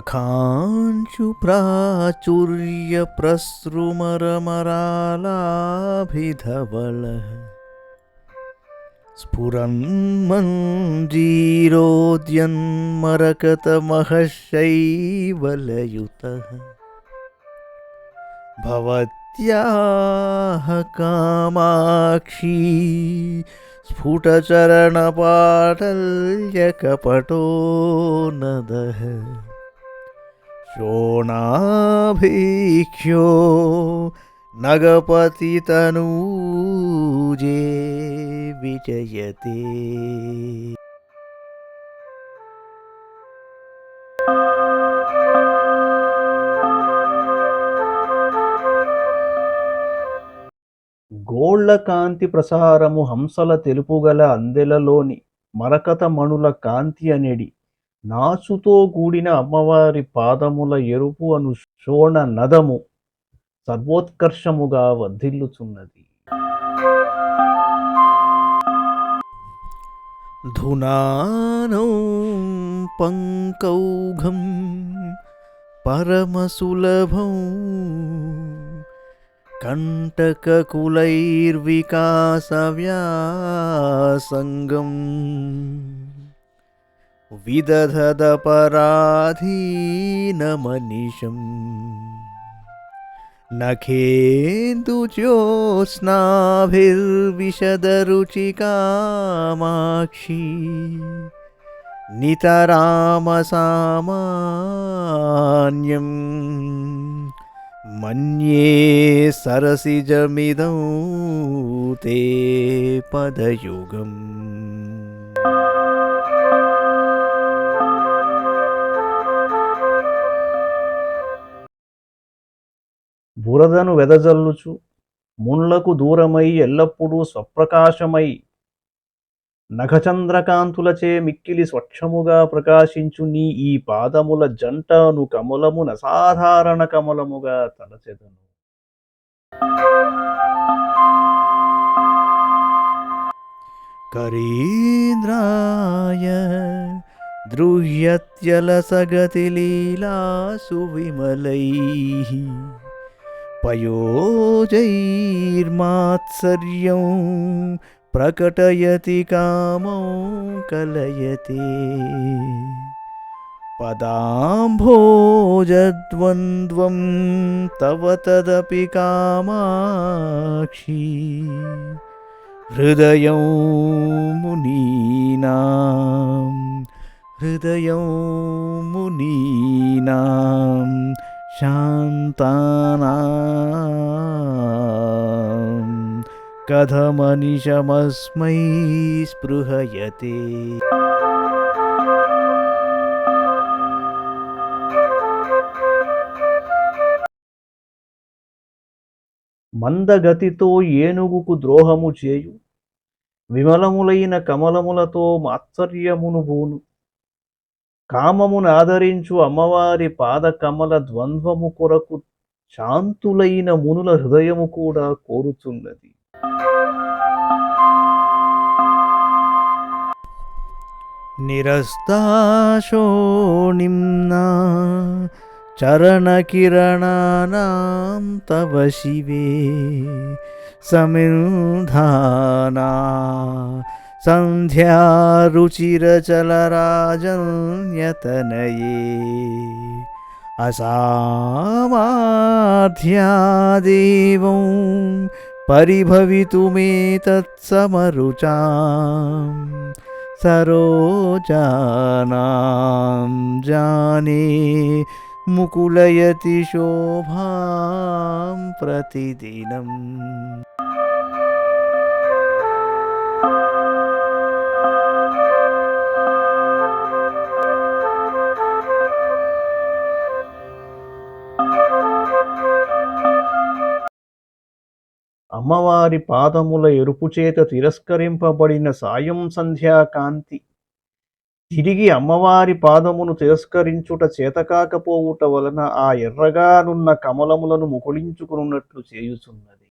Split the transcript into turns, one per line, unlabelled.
सखाञ्चुप्राचुर्यप्रसृमरमरालाभिधवलः स्फुरन्मञ्जीरोद्यन्मरकतमहशैवलयुतः भवत्याः कामाक्षी स्फुटचरणपाटल्यकपटो नदः శోణాభీక్ష్యో నగపతి తనూజే
విజయతే. గోళ్ళ కాంతి ప్రసారము హంసల తెలుపుగల అందెలలోని మరకత మణుల కాంతి అనేది నాసుతో కూడిన అమ్మవారి పాదముల ఎరుపు అను శోణ నదము సర్వోత్కర్షముగా వర్ధిల్లుచున్నది.
ధునానౌ పంకౌఘం పరమసులభం కంటకకులైర్వికాసవ్యాసంగం विदधदपराधीनमनिशम् नखेन्दुज्योत्स्नाभिर्विशदरुचिकामाक्षी नितरामसामान्यं। मन्ये सरसिजमिदं ते पदयुगम्।
బురదను వెదజల్లుచు మున్లకు దూరమై ఎల్లప్పుడూ స్వప్రకాశమై నఖచంద్రకాంతులచే మిక్కిలి స్వచ్ఛముగా ప్రకాశించు నీ ఈ పాదముల జంటను కమలమున సాధారణ కమలముగా తలచెదను
करीन्द्राय द्रुह्यत्यलसगतिलीलासु विमलैः पयोजैर्मात्सर्यं प्रकटयति कामौ कलयते। पदाम्भोजद्वन्द्वं तव तदपि कामाक्षी। हृदयं मुनीनां हृदयं मुनीनां शान्तानां कथमनिशमस्मै स्पृहयते
మందగతితో ఏనుగుకు ద్రోహము చేయు విమలములైన కమలములతో మాత్సర్యమును బూను కామమును ఆదరించు అమ్మవారి పాదకమల ద్వంద్వము కొరకు శాంతులైన మునుల హృదయము కూడా కోరుచున్నది.
నిరస్తాశో చరణకిరణానాం తవ శివే సమిధానా सन्ध्यारुचिरचलराजन्यतनये असामाध्यादेवं परिभवितुमेतत्समरुचाम् सरोजानां जाने मुकुलयति शोभां प्रतिदिनम्
అమ్మవారి పాదముల ఎరుపు చేత తిరస్కరింపబడిన సాయం సంధ్యాకాంతి తిరిగి అమ్మవారి పాదమును తిరస్కరించుట చేతకాకపోవుట వలన ఆ ఎర్రగానున్న కమలములను ముకుళించుకున్నట్లు చేయుచున్నది.